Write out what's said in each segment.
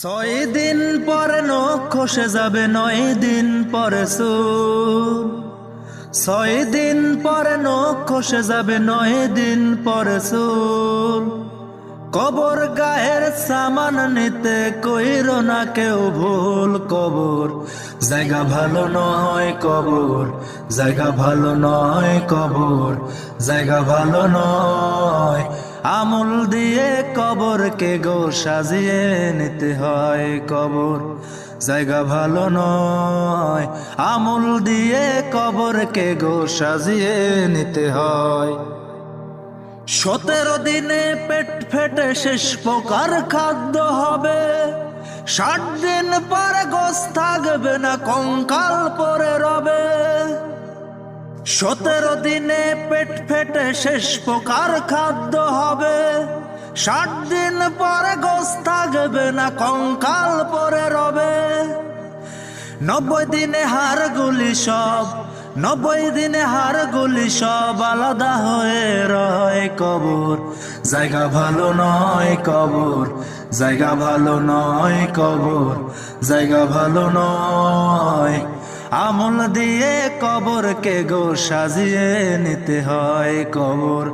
ছয় দিন পরে নখ খসে যাবে নয় দিন পরে সুর। ছয় দিন পরে নখ খসে যাবে নয় দিন পরে সুর। কবর গায়ের সামান নিতে কইর না কেউ ভুল কবর। জায়গা ভালো নয় কবর, জায়গা ভালো নয় কবর। জায়গা ভালো নয় আমল দিয়ে কবরকে গো সাজিয়ে নিতে হয় কবর। জায়গা ভালো নয়, আমল দিয়ে কবরকে গো সাজিয়ে নিতে হয়। সতেরো দিনে পেট ফেটে শেষ প্রকার খাদ্য হবে। ষাট দিন পরে গোস থাকবে না কঙ্কাল পরে রবে। সতেরো দিনে পেট ফেটে শেষ প্রকার খাদ্য হবে। ষাট দিন পরে গোস থাকবে না, কঙ্কাল পরে রবে। নব্বই দিনে হারগুলি সব, নব্বই দিনে হারগুলি সব আলাদা হয়ে রয় কবর। জায়গা ভালো নয় কবর, জায়গা ভালো নয় কবর, জায়গা ভালো নয় আমল দিয়ে কবরকে গো সাজিয়ে নিতে হয় কবর।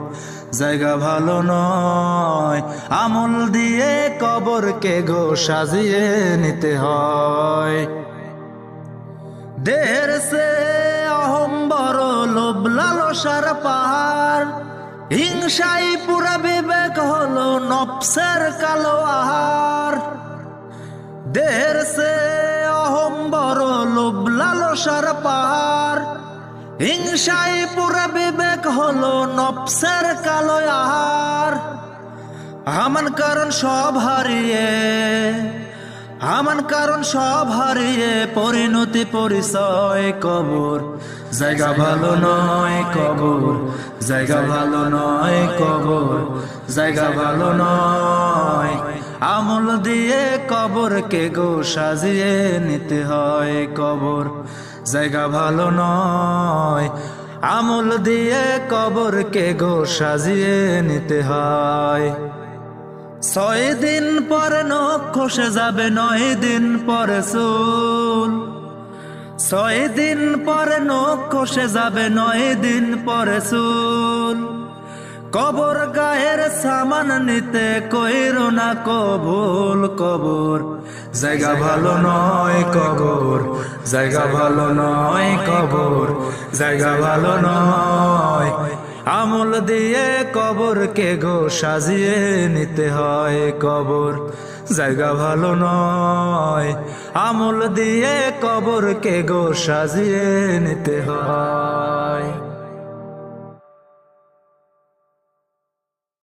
জায়গা ভালো নয়, আমল দিয়ে কবরকে গো সাজিয়ে নিতে হয়। দের সে অহম বড় লোভ লালসার পাহাড়, হিংসাই পুরা বিবেক হলো নফসের কালো আহার। দের সে লালসার পাহাড় হিংসাই পুরা বিবেক হলো নপসের কালো আহার। আমন কারণ সব হারিয়ে হামান কারণ সব হারিয়ে পরিণতি, পরিচয়, কবর। জায়গা ভালো নয়, কবর। জায়গা ভালো নয়, কবর। জায়গা ভালো নয়। আমল দিয়ে কবরকে গো সাজিয়ে নিতে হয় কবর। জায়গা ভালো নয়, আমল দিয়ে কবরকে গো সাজিয়ে নিতে হয়। ছয় দিন পরে নখ খসে যাবে, নয় দিন পরে চুল। ছয় দিন পরে নখ খসে যাবে, নয় দিন পরে চুল। কবর গায়ের সামান নিতে কইর না কবুল, কবর। জায়গা ভালো নয় কবর, জায়গা ভালো নয় কবর, জায়গা ভালো নয় আমল দিয়ে কবর কে গো সাজিয়ে নিতে হয় কবর। জায়গা ভালো নয়, আমল দিয়ে কবর কে গো সাজিয়ে নিতে হয়।